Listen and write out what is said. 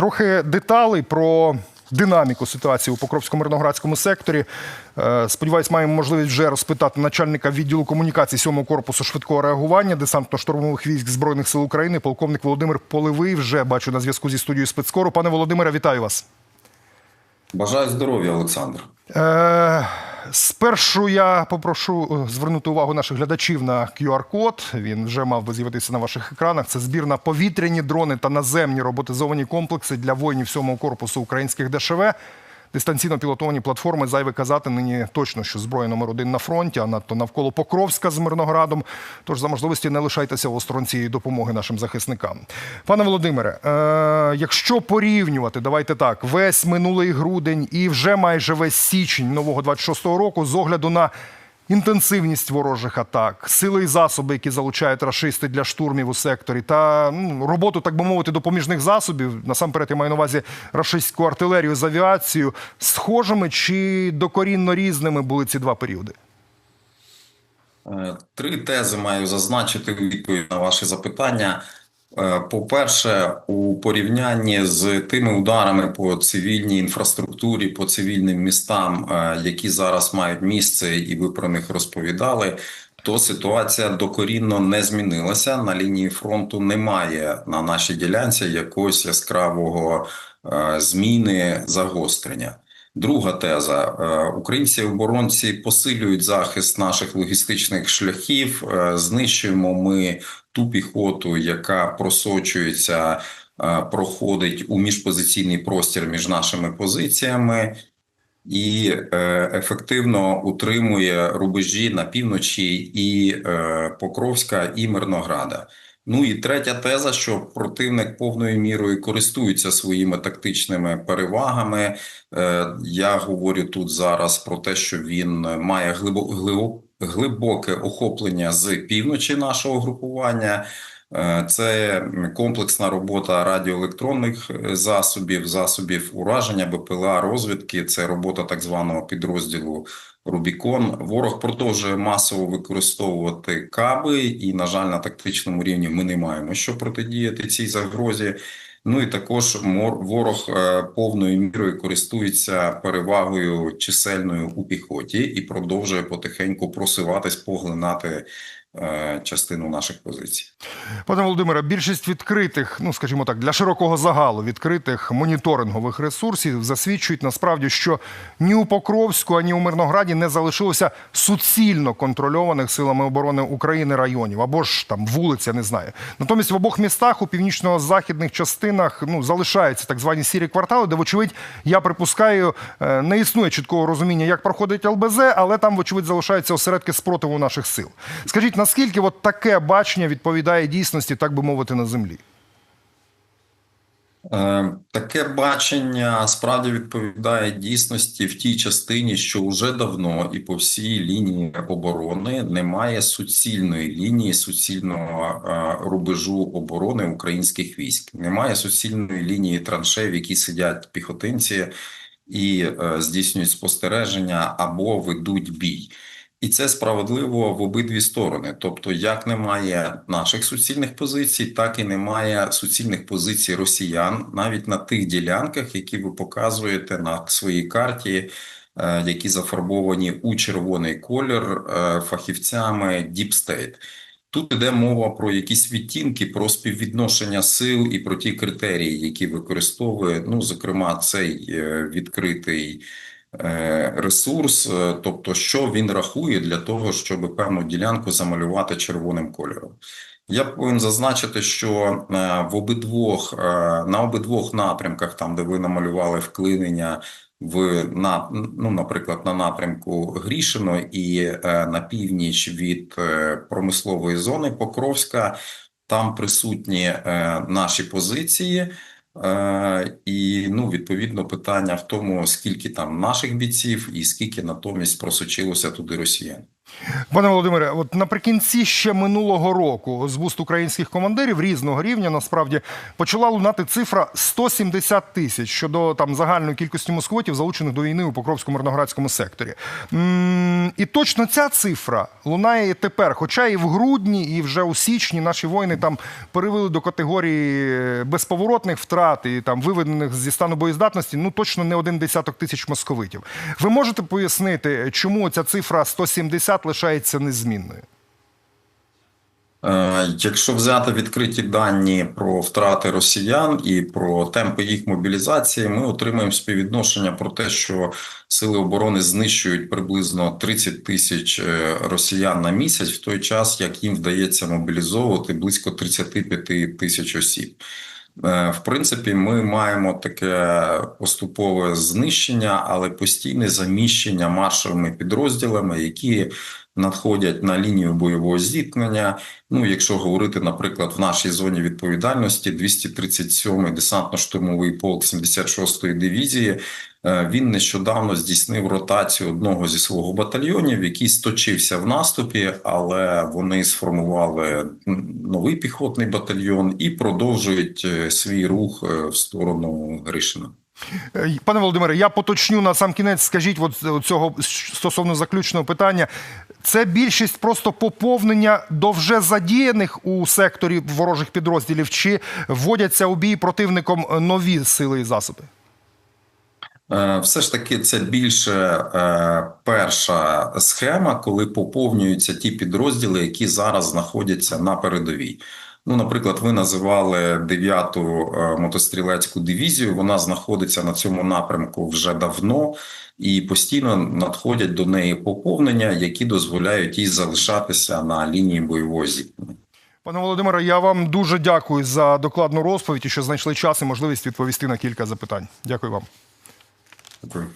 Трохи деталей про динаміку ситуації у Покровсько-Мирноградському секторі. Е, Сподіваюсь, маємо можливість вже розпитати начальника відділу комунікації 7-го корпусу швидкого реагування десантно-штурмових військ Збройних сил України, полковник Володимир Поливий. Вже бачу на зв'язку зі студією спецкору. Пане Володимире, вітаю вас. Бажаю здоров'я, Олександр. Е, спершу я попрошу е, звернути увагу наших глядачів на QR-код. Він вже мав би з'явитися на ваших екранах. Це збір на повітряні дрони та наземні роботизовані комплекси для воїнів 7-го корпусу українських ДШВ. Дистанційно пілотовані платформи зайве казати нині точно, що зброя номер на фронті, а надто навколо Покровська з Мирноградом. Тож за можливості не лишайтеся осторонь цієї допомоги нашим захисникам. Пане Володимире, е, якщо порівнювати, давайте так, весь минулий грудень і вже майже весь січень нового 26-го року з огляду на інтенсивність ворожих атак, сили і засоби, які залучають рашисти для штурмів у секторі, та ну, роботу, так би мовити, допоміжних засобів. Насамперед я маю на увазі рашистську артилерію з авіацією. Схожими чи докорінно різними були ці два періоди? Е, Три тези маю зазначити відповідь на ваші запитання. Е, По-перше, у порівнянні з тими ударами по цивільній інфраструктурі, по цивільним містам, е, які зараз мають місце, і ви про них розповідали, то ситуація докорінно не змінилася. На лінії фронту немає на нашій ділянці якогось яскравого е, зміни загострення. Друга теза: Е, українці оборонці посилюють захист наших логістичних шляхів. Е, Знищуємо ми ту піхоту, яка просочується, е, проходить у міжпозиційний простір між нашими позиціями. І ефективно утримує рубежі на півночі і Покровська, і Мирнограда. Ну і третя теза, що противник повною мірою користується своїми тактичними перевагами. Е, Я говорю тут зараз про те, що він має глибо, глибо, глибоке охоплення з півночі нашого групування. Е, Це комплексна робота радіоелектронних е, засобів, засобів ураження, БПЛА, розвідки. Це робота так званого підрозділу Рубікон. Ворог продовжує масово використовувати каби, і, на жаль, на тактичному рівні ми не маємо що протидіяти цій загрозі. Ну і також ворог е, повною мірою користується перевагою чисельною у піхоті і продовжує потихеньку просуватись, поглинати частину наших позицій. Пане Володимире, більшість відкритих, ну скажімо так, для широкого загалу відкритих моніторингових ресурсів засвідчують насправді, що ні у Покровську, ані у Мирнограді не залишилося суцільно контрольованих силами оборони України районів або ж там вулиця, не знаю. Натомість в обох містах у північно-західних частинах ну залишаються так звані сірі квартали, де, вочевидь, я припускаю, е, не існує чіткого розуміння, як проходить ЛБЗ, але там, вочевидь, залишаються осередки спротиву наших сил. Скажіть, наскільки от таке бачення відповідає дійсності, так би мовити, на землі? Е, Таке бачення справді відповідає дійсності в тій частині, що вже давно і по всій лінії оборони немає суцільної лінії, суцільного е, рубежу оборони українських військ. Немає суцільної лінії траншей, в якій сидять піхотинці і е, здійснюють спостереження або ведуть бій. І це справедливо в обидві сторони. Тобто, як немає наших суцільних позицій, так і немає суцільних позицій росіян навіть на тих ділянках, які ви показуєте на своїй карті, е, які зафарбовані у червоний колір е, фахівцями State. Тут йде мова про якісь відтінки, про співвідношення сил і про ті критерії, які використовує, ну зокрема, цей е, відкритий ресурс, е, тобто, що він рахує для того, щоб певну ділянку замалювати червоним кольором. Я повинен зазначити, що е, в обидвох е, на обидвох напрямках, там де ви намалювали вклинення в на ну, наприклад, на напрямку Грішино і е, на північ від е, промислової зони Покровська, там присутні е, наші позиції. Е, і ну, відповідно, питання в тому, скільки там наших бійців і скільки натомість просочилося туди росіян. Пане Володимире, от наприкінці ще минулого року з вуст українських командирів різного рівня насправді почала лунати цифра 170 тисяч щодо там загальної кількості москвитів, залучених до війни у Покровському мирноградському секторі. і точно ця цифра лунає і тепер. Хоча і в грудні, і вже у січні наші воїни там перевели до категорії безповоротних втрат і там виведених зі стану боєздатності. Ну точно не один десяток тисяч московитів. Ви можете пояснити, чому ця цифра 170 лишається незмінною? Е, Якщо взяти відкриті дані про втрати росіян і про темпи їх мобілізації, ми отримаємо співвідношення про те, що сили оборони знищують приблизно 30 тисяч е, росіян на місяць, в той час як їм вдається мобілізовувати близько 35 тисяч осіб. Е, В принципі, ми маємо таке поступове знищення, але постійне заміщення маршовими підрозділами, які надходять на лінію бойового зіткнення. Ну, якщо говорити, наприклад, в нашій зоні відповідальності 237-й десантно-штурмовий полк 76-ї дивізії, е, він нещодавно здійснив ротацію одного зі свого батальйонів, який сточився в наступі, але вони сформували новий піхотний батальйон і продовжують е, свій рух е, в сторону Гришина. Е, Пане Володимире, я поточню на сам кінець. Скажіть, от цього стосовно заключного питання. Це більшість просто поповнення до вже задіяних у секторі ворожих підрозділів, чи вводяться у бій противником нові сили і засоби? Е, Все ж таки, це більше е, перша схема, коли поповнюються ті підрозділи, які зараз знаходяться на передовій. Ну, наприклад, ви називали 9-ту е, мотострілецьку дивізію. Вона знаходиться на цьому напрямку вже давно, і постійно надходять до неї поповнення, які дозволяють їй залишатися на лінії бойового зіткнення. Пане Володимире, я вам дуже дякую за докладну розповідь і що знайшли час і можливість відповісти на кілька запитань. Дякую вам. Дякую.